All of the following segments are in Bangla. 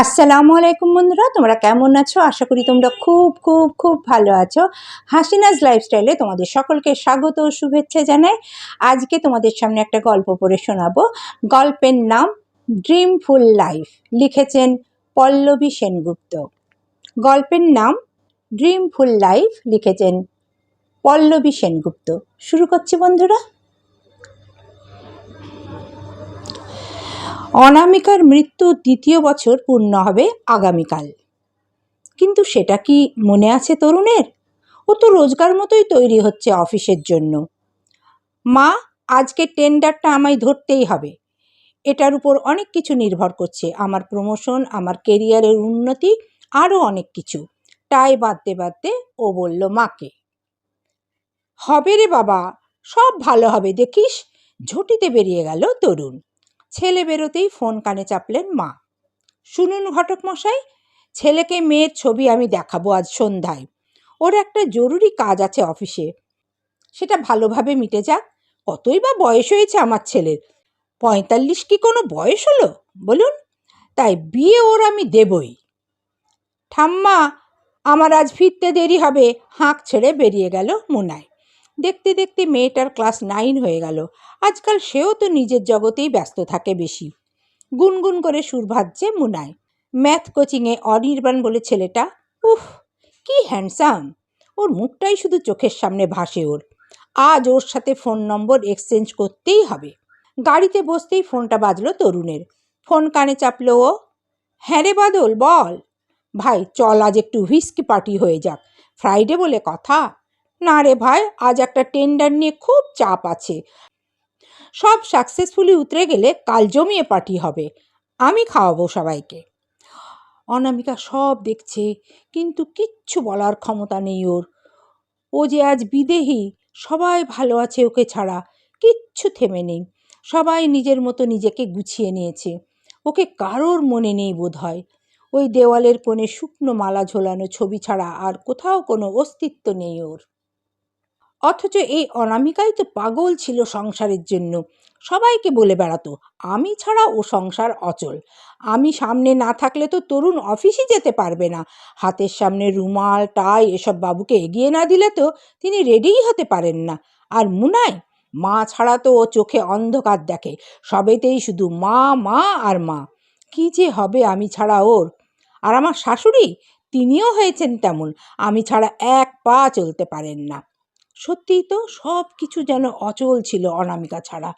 আসসালামু আলাইকুম বন্ধুরা, তোমরা কেমন আছো? আশা করি তোমরা খুব খুব খুব ভালো আছো। হাসিনাজ লাইফস্টাইলে তোমাদের সকলকে স্বাগত ও শুভেচ্ছা জানাই। আজকে তোমাদের সামনে একটা গল্প পড়ে শোনাবো। গল্পের নাম ড্রিমফুল লাইফ লিখেছেন পল্লবী সেনগুপ্ত। গল্পের নাম ড্রিমফুল লাইফ লিখেছেন পল্লবী সেনগুপ্ত। শুরু করছি বন্ধুরা। অনামিকার মৃত্যু দ্বিতীয় বছর পূর্ণ হবে আগামীকাল। কিন্তু সেটা কি মনে আছে তরুণের? ও তো রোজগার মতোই তৈরি হচ্ছে অফিসের জন্য। মা, আজকে টেন্ডারটা আমায় ধরতেই হবে। এটার উপর অনেক কিছু নির্ভর করছে। আমার প্রমোশন, আমার কেরিয়ারের উন্নতি, আরও অনেক কিছু। তাই বাদতে বাদতে ও বলল মাকে। হবে রে বাবা, সব ভালো হবে, দেখিস? ঝুঁটিতে বেরিয়ে গেল তরুণ। ছেলে বেরোতেই ফোন কানে চাপলেন মা। শুনুন ঘটক মশাই ছেলেকে মেয়ের ছবি আমি দেখাবো আজ সন্ধ্যায়। ওর একটা জরুরি কাজ আছে অফিসে। সেটা ভালোভাবে মিটে যাক। কতই বা বয়স হয়েছে আমার ছেলের? পঁয়তাল্লিশ কি কোনো বয়স হলো? বলুন। তাই বিয়ে ওর আমি দেবই। ঠাম্মা, আমার আজ ফিরতে দেরি হবে। হাঁক ছেড়ে বেরিয়ে গেল মুনায়। দেখতে দেখতে মেয়েটার ক্লাস নাইন হয়ে গেল। আজকাল সেও তো নিজের জগতেই ব্যস্ত থাকে বেশি। গুনগুন করে সুর ভাজছে মুনায় ম্যাথ কোচিংয়ে অনির্বাণ বলে ছেলেটা, উফ, কি হ্যান্ডসাম। ওর মুখটাই শুধু চোখের সামনে ভাসে ওর। আজ ওর সাথে ফোন নম্বর এক্সচেঞ্জ করতেই হবে। গাড়িতে বসতেই ফোনটা বাজলো তরুণের। ফোন কানে চাপলো ও হ্যাঁ রে বাদল, বল। ভাই, চল আজ একটু হুইস্কি পার্টি হয়ে যাক। ফ্রাইডে বলে কথা। না রে ভাই, আজ একটা টেন্ডার নিয়ে খুব চাপ আছে। সব সাকসেসফুলি উতরে গেলে কাল জমিয়ে পার্টি হবে। আমি খাওয়াবো সবাইকে। অনামিকা সব দেখছে, কিন্তু কিচ্ছু বলার ক্ষমতা নেই ওর। ও যে আজ বিদেহী, সবাই ভালো আছে ওকে ছাড়া, কিচ্ছু থেমে নেই। সবাই নিজের মতো নিজেকে গুছিয়ে নিয়েছে। ওকে কারোর মনে নেই বোধ হয় ওই দেওয়ালের কোণে শুকনো মালা ঝোলানো ছবি ছাড়া আর কোথাও কোনো অস্তিত্ব নেই ওর। অথচ এই অনামিকাই তো পাগল ছিল সংসারের জন্য। সবাইকে বলে বেড়াতো, আমি ছাড়া ও সংসার অচল। আমি সামনে না থাকলে তো তরুণ অফিসই যেতে পারবে না। হাতের সামনে রুমাল, টাই, এসব বাবুকে এগিয়ে না দিলে তো তিনি রেডিই হতে পারেন না। আর মুনায় মা ছাড়া তো ও চোখে অন্ধকার দেখে। সবেতেই শুধু মা মা আর মা। কি যে হবে আমি ছাড়া ওর? আর আমার শাশুড়ি? তিনিও হয়েছেন তেমন। আমি ছাড়া এক পা চলতে পারেন না। সত্যিই তো সব কিছু যেন অচল ছিল অনামিকা ছাড়া।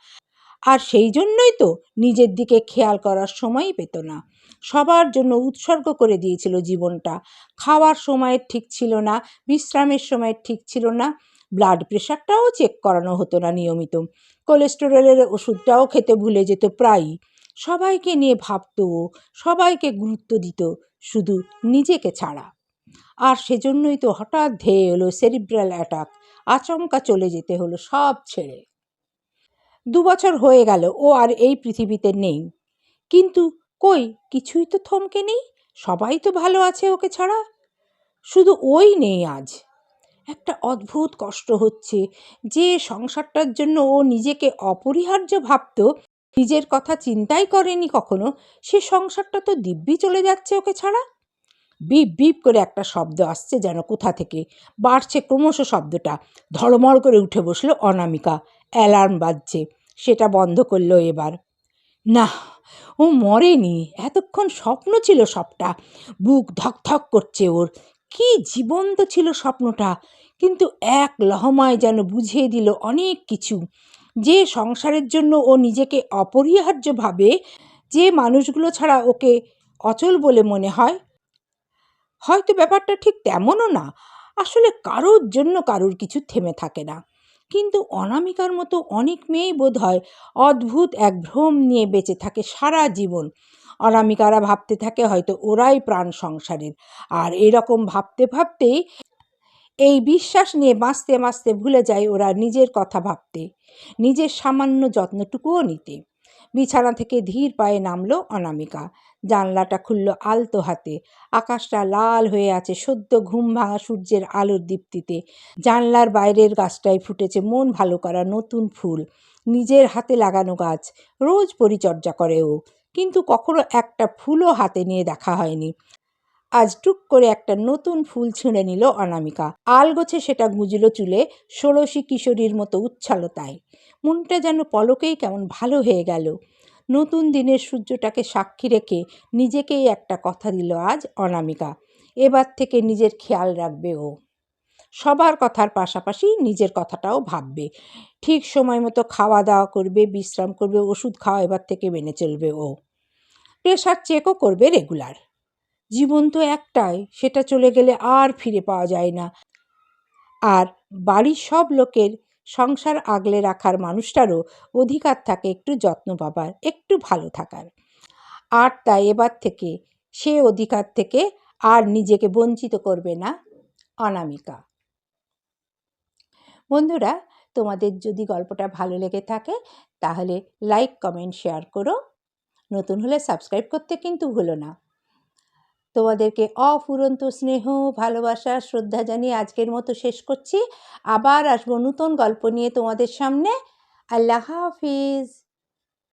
আর সেই জন্যই তো নিজের দিকে খেয়াল করার সময়ই পেত না। সবার জন্য উৎসর্গ করে দিয়েছিল জীবনটা। খাওয়ার সময় ঠিক ছিল না, বিশ্রামের সময় ঠিক ছিল না ব্লাড প্রেশারটাও চেক করানো হতো না নিয়মিত। কোলেস্টেরলের ওষুধটাও খেতে ভুলে যেত প্রায়ই। সবাইকে নিয়ে ভাবত, সবাইকে গুরুত্ব দিত, শুধু নিজেকে ছাড়া। আর সেজন্যই তো হঠাৎ ধেয়ে এলো সেরিব্রাল অ্যাটাক আচমকা চলে যেতে হলো সব ছেড়ে। দু বছর হয়ে গেল, ও আর এই পৃথিবীতে নেই। কিন্তু কই, কিছুই তো থমকে নেই? সবাই তো ভালো আছে ওকে ছাড়া। শুধু ওই নেই আজ। একটা অদ্ভুত কষ্ট হচ্ছে যে সংসারটার জন্য ও নিজেকে অপরিহার্য ভাবত, নিজের কথা চিন্তাই করেনি কখনো। সে সংসারটা তো দিব্যি চলে যাচ্ছে ওকে ছাড়া। বিপ বিপ করে একটা শব্দ আসছে যেন কোথা থেকে। বাড়ছে ক্রমশ শব্দটা। ধড়মড় করে উঠে বসল অনামিকা। অ্যালার্ম বাজছে। সেটা বন্ধ করল এবার। না ও মরেনি। এতক্ষণ স্বপ্ন ছিল সবটা। বুক ধক ধক করছে ওর। কি জীবন্ত ছিল স্বপ্নটা। কিন্তু এক লহমায় যেন বুঝিয়ে দিল অনেক কিছু। যে সংসারের জন্য ও নিজেকে অপরিহার্যভাবে যে মানুষগুলো ছাড়া ওকে অচল বলে মনে হয় হয়তো ব্যাপারটা ঠিক তেমনও না। আসলে কারোর জন্য কারোর কিছু থেমে থাকে না। কিন্তু অনামিকার মতো অনেক মেয়েই বোধ হয় অদ্ভুত এক ভ্রম নিয়ে বেঁচে থাকে সারা জীবন। অনামিকারা ভাবতে থাকে হয়তো ওরাই প্রাণ সংসারের। আর এরকম ভাবতে ভাবতেই এই বিশ্বাস নিয়ে বাঁচতে বাঁচতে ভুলে যায় ওরা নিজের কথা ভাবতে। নিজের সামান্য যত্নটুকুও নিতে। বিছানা থেকে ধীর পায়ে নামলো অনামিকা। জানলাটা খুলল আলতো হাতে। আকাশটা লাল হয়ে আছে সদ্য ঘুম ভাঙা সূর্যের আলোর দীপ্তিতে। জানলার বাইরের গাছটায় ফুটেছে মন ভালো করা নতুন ফুল। নিজের হাতে লাগানো গাছ। রোজ পরিচর্যা করে ও। কিন্তু কখনো একটা ফুলও হাতে নিয়ে দেখা হয়নি। আজ টুক করে একটা নতুন ফুল ছিঁড়ে নিল অনামিকা। আলগোছে সেটা গুঁজলো চুলে, ষোড়শী কিশোরীর মতো উচ্ছলতায়। মনটা যেন পলকেই কেমন ভালো হয়ে গেল। নতুন দিনের সূর্যটাকে সাক্ষী রেখে নিজেকেই একটা কথা দিল আজ অনামিকা। এবার থেকে নিজের খেয়াল রাখবে ও। সবার কথার পাশাপাশি নিজের কথাটাও ভাববে। ঠিক সময় মতো খাওয়া দাওয়া করবে, বিশ্রাম করবে, ওষুধ খাওয়া এবার থেকে মেনে চলবে ও। প্রেশার চেকও করবে রেগুলার জীবন তো একটাই, সেটা চলে গেলে আর ফিরে পাওয়া যায় না। আর বাড়ির সব লোকের সংসার আগলে রাখার মানুষটারও অধিকার থাকে একটু যত্ন পাবার একটু ভালো থাকার। আর তাই এবার থেকে সে অধিকার থেকে আর নিজেকে বঞ্চিত করবে না অনামিকা। বন্ধুরা, তোমাদের যদি গল্পটা ভালো লেগে থাকে, তাহলে লাইক, কমেন্ট, শেয়ার করো। নতুন হলে সাবস্ক্রাইব করতে কিন্তু ভুলো না। তোমাদেরকে অফুরন্ত স্নেহ, ভালোবাসা, শ্রদ্ধা জানিয়ে আজকের মতো শেষ করছি। আবার আসব নূতন গল্প নিয়ে তোমাদের সামনে। আল্লাহ হাফিজ।